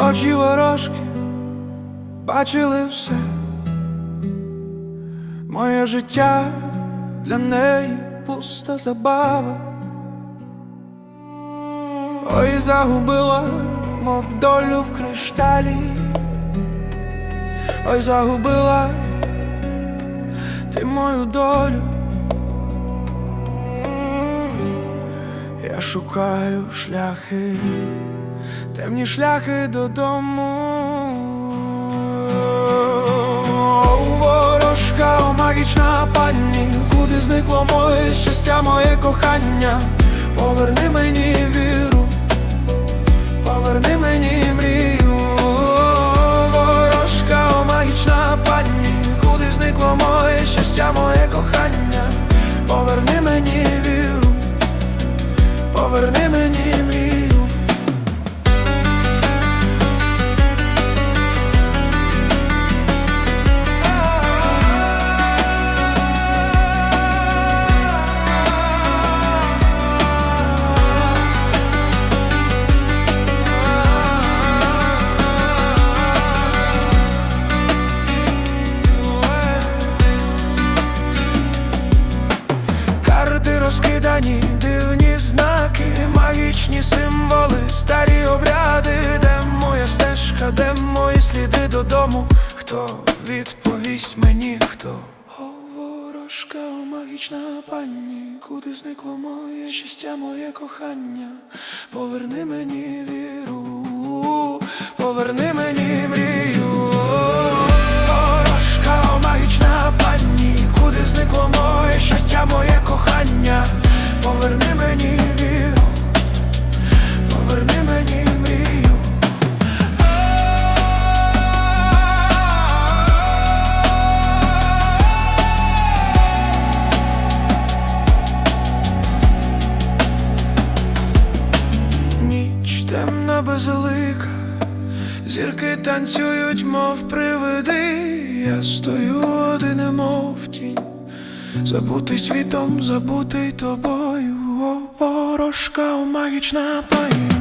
очі ворожки бачили все, моє життя для неї пуста забава. Ой, загубила, мов долю в кришталі. Ой, загубила ти мою долю. Шукаю шляхи, темні шляхи додому. О, Ворожка, о, магічна пані, куди зникло моє щастя, моє кохання, поверни мені віру, поверни мені мрію. Магічні символи, старі обряди, де моя стежка, де мої сліди додому. Хто відповість мені, хто? О, ворожка, магічна пані, куди зникло моє щастя, моє кохання, поверни мені віру, поверни Ніч безлика, зірки танцюють, мов привиди. Я стою один, мов тінь, забутий світом, забутий тобою, ворожка, у магічна пані.